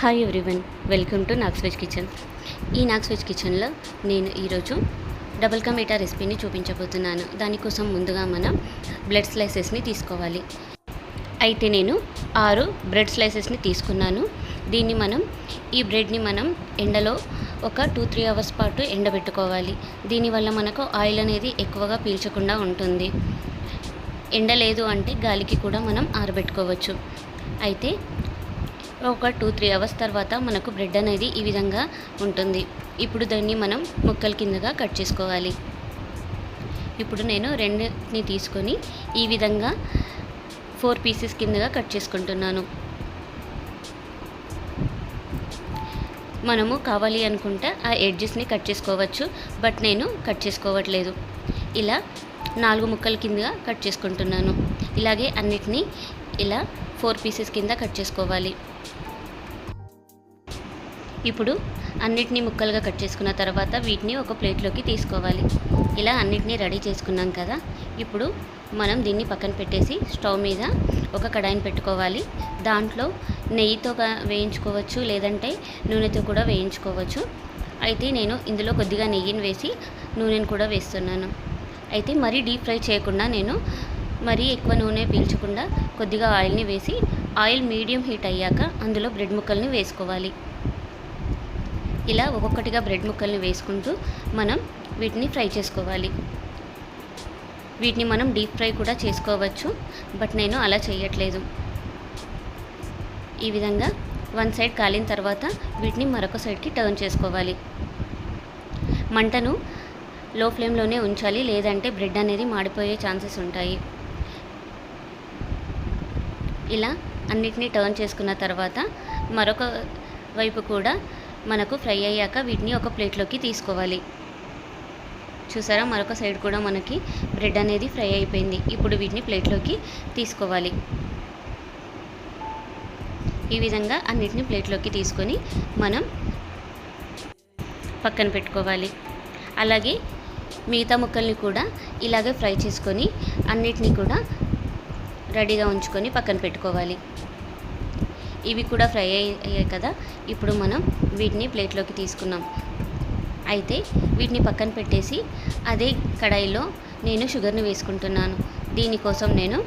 Hi everyone welcome to Nags veg kitchen ఈ Nags veg కిచెన్లో నేను ఈరోజు డబుల్ కా రెసిపీని చూపించబోతున్నాను. దానికోసం ముందుగా మనం బ్లడ్ స్లైసెస్ని తీసుకోవాలి. అయితే నేను ఆరు బ్రెడ్ స్లైసెస్ని తీసుకున్నాను. దీన్ని మనం ఈ బ్రెడ్ని మనం ఎండలో ఒక టూ త్రీ అవర్స్ పాటు ఎండబెట్టుకోవాలి. దీనివల్ల మనకు ఆయిల్ అనేది ఎక్కువగా పీల్చకుండా ఉంటుంది. ఎండ లేదు అంటే గాలికి కూడా మనం ఆరబెట్టుకోవచ్చు. అయితే ఒక టూ త్రీ అవర్స్ తర్వాత మనకు బ్రెడ్ అనేది ఈ విధంగా ఉంటుంది. ఇప్పుడు దాన్ని మనం ముక్కల కిందగా కట్ చేసుకోవాలి. ఇప్పుడు నేను రెండుని తీసుకొని ఈ విధంగా ఫోర్ పీసెస్ కిందగా కట్ చేసుకుంటున్నాను. మనము కావాలి అనుకుంటే ఆ ఎడ్జెస్ని కట్ చేసుకోవచ్చు బట్ నేను కట్ చేసుకోవట్లేదు. ఇలా నాలుగు ముక్కల కిందగా కట్ చేసుకుంటున్నాను. ఇలాగే అన్నిటినీ ఇలా ఫోర్ పీసెస్ కింద కట్ చేసుకోవాలి. ఇప్పుడు అన్నిటినీ ముక్కలుగా కట్ చేసుకున్న తర్వాత వీటిని ఒక ప్లేట్లోకి తీసుకోవాలి. ఇలా అన్నిటినీ రెడీ చేసుకున్నాం కదా ఇప్పుడు మనం దీన్ని పక్కన పెట్టేసి స్టవ్ మీద ఒక కడాయిని పెట్టుకోవాలి. దాంట్లో నెయ్యితో వేయించుకోవచ్చు లేదంటే నూనెతో కూడా వేయించుకోవచ్చు. అయితే నేను ఇందులో కొద్దిగా నెయ్యిని వేసి నూనెను కూడా వేస్తున్నాను. అయితే మరీ డీప్ ఫ్రై చేయకుండా నేను మరీ ఎక్కువ నూనె పీల్చకుండా కొద్దిగా ఆయిల్ని వేసి ఆయిల్ మీడియం హీట్ అయ్యాక అందులో బ్రెడ్ ముక్కల్ని వేసుకోవాలి. ఇలా ఒక్కొక్కటిగా బ్రెడ్ ముక్కల్ని వేసుకుంటూ మనం వీటిని ఫ్రై చేసుకోవాలి. వీటిని మనం డీప్ ఫ్రై కూడా చేసుకోవచ్చు బట్ నేను అలా చేయట్లేదు. ఈ విధంగా వన్ సైడ్ కాలిన తర్వాత వీటిని మరొక సైడ్కి టర్న్ చేసుకోవాలి. మంటను లో ఫ్లేమ్లోనే ఉంచాలి లేదంటే బ్రెడ్ అనేది మాడిపోయే ఛాన్సెస్ ఉంటాయి. ఇలా అన్నిటినీ టర్న్ చేసుకున్న తర్వాత మరొక వైపు కూడా మనకు ఫ్రై అయ్యాక వీటిని ఒక ప్లేట్లోకి తీసుకోవాలి. చూసారా? మరొక సైడ్ కూడా మనకి బ్రెడ్ అనేది ఫ్రై అయిపోయింది. ఇప్పుడు వీటిని ప్లేట్లోకి తీసుకోవాలి. ఈ విధంగా అన్నిటిని ప్లేట్లోకి తీసుకొని మనం పక్కన పెట్టుకోవాలి. అలాగే మిగతా ముక్కల్ని కూడా ఇలాగే ఫ్రై చేసుకొని అన్నిటినీ కూడా రెడీగా ఉంచుకొని పక్కన పెట్టుకోవాలి. ఇవి కూడా ఫ్రై అయ్యాయి కదా. ఇప్పుడు మనం వీటిని ప్లేట్లోకి తీసుకున్నాం. అయితే వీటిని పక్కన పెట్టేసి అదే కడాయిలో నేను షుగర్ని వేసుకుంటున్నాను. దీనికోసం నేను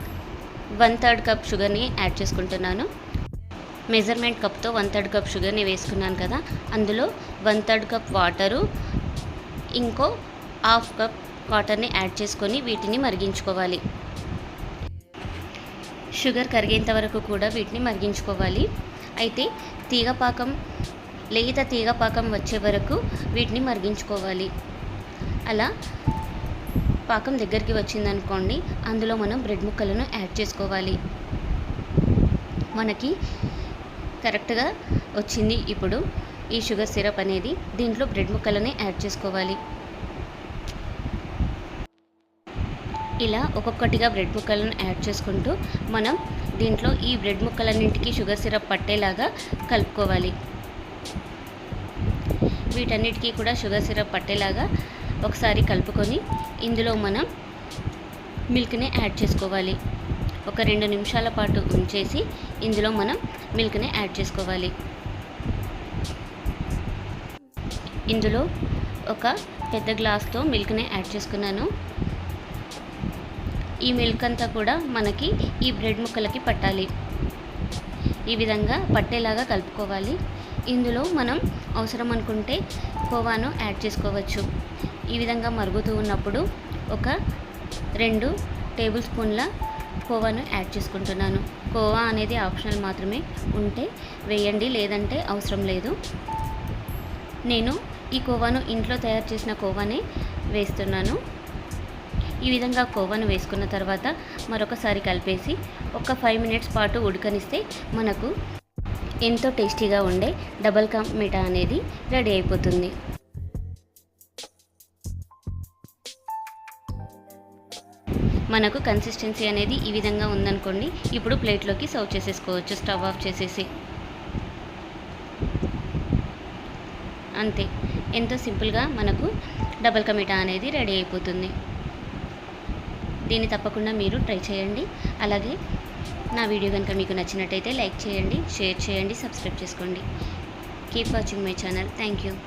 వన్ థర్డ్ కప్ షుగర్ని యాడ్ చేసుకుంటున్నాను. మెజర్మెంట్ కప్తో వన్ థర్డ్ కప్ షుగర్ని వేసుకున్నాను కదా. అందులో వన్ థర్డ్ కప్ వాటరు ఇంకో హాఫ్ కప్ వాటర్ని యాడ్ చేసుకొని వీటిని మరిగించుకోవాలి. షుగర్ కరిగేంత వరకు కూడా వీటిని మరిగించుకోవాలి. అయితే తీగపాకం లేత తీగపాకం వచ్చే వరకు వీటిని మరిగించుకోవాలి. అలా పాకం దగ్గరికి వచ్చిందనుకోండి అందులో మనం బ్రెడ్ ముక్కలను యాడ్ చేసుకోవాలి. మనకి కరెక్ట్గా వచ్చింది ఇప్పుడు ఈ షుగర్ సిరప్ అనేది. దీంట్లో బ్రెడ్ ముక్కలని యాడ్ చేసుకోవాలి. ఇలా ఒక్కొక్కటిగా బ్రెడ్ ముక్కలను యాడ్ చేసుకుంటూ మనం దీంట్లో ఈ బ్రెడ్ ముక్కలన్నింటికి షుగర్ సిరప్ పట్టేలాగా కలుపుకోవాలి. వీటన్నిటికీ కూడా షుగర్ సిరప్ పట్టేలాగా ఒకసారి కలుపుకొని ఇందులో మనం మిల్క్ని యాడ్ చేసుకోవాలి. ఒక రెండు నిమిషాల పాటు ఉంచేసి ఇందులో మనం మిల్క్ని యాడ్ చేసుకోవాలి. ఇందులో ఒక పెద్ద గ్లాస్తో మిల్క్ని యాడ్ చేసుకున్నాను. ఈ మిల్క్ అంతా కూడా మనకి ఈ బ్రెడ్ ముక్కలకి పట్టాలి. ఈ విధంగా పట్టేలాగా కలుపుకోవాలి. ఇందులో మనం అవసరం అనుకుంటే కోవాను యాడ్ చేసుకోవచ్చు. ఈ విధంగా మరుగుతూ ఉన్నప్పుడు ఒక రెండు టేబుల్ స్పూన్ల కోవాను యాడ్ చేసుకుంటున్నాను. కోవా అనేది ఆప్షనల్ మాత్రమే. ఉంటే వేయండి లేదంటే అవసరం లేదు. నేను ఈ కోవాను ఇంట్లో తయారు చేసిన కోవానే వేస్తున్నాను. ఈ విధంగా కోవను వేసుకున్న తర్వాత మరొకసారి కలిపేసి ఒక ఫైవ్ మినిట్స్ పాటు ఉడకనిస్తే మనకు ఎంతో టేస్టీగా ఉండే డబల్ కా మిఠా అనేది రెడీ అయిపోతుంది. మనకు కన్సిస్టెన్సీ అనేది ఈ విధంగా ఉందనుకోండి ఇప్పుడు ప్లేట్లోకి సర్వ్ చేసేసుకోవచ్చు స్టవ్ ఆఫ్ చేసేసి. అంతే. ఎంతో సింపుల్గా మనకు డబల్ కా మీఠా అనేది రెడీ అయిపోతుంది. దీన్ని తప్పకుండా మీరు ట్రై చేయండి. అలాగే నా వీడియో కనుక మీకు నచ్చినట్టయితే లైక్ చేయండి షేర్ చేయండి సబ్స్క్రైబ్ చేసుకోండి. Keep watching my channel. Thank you.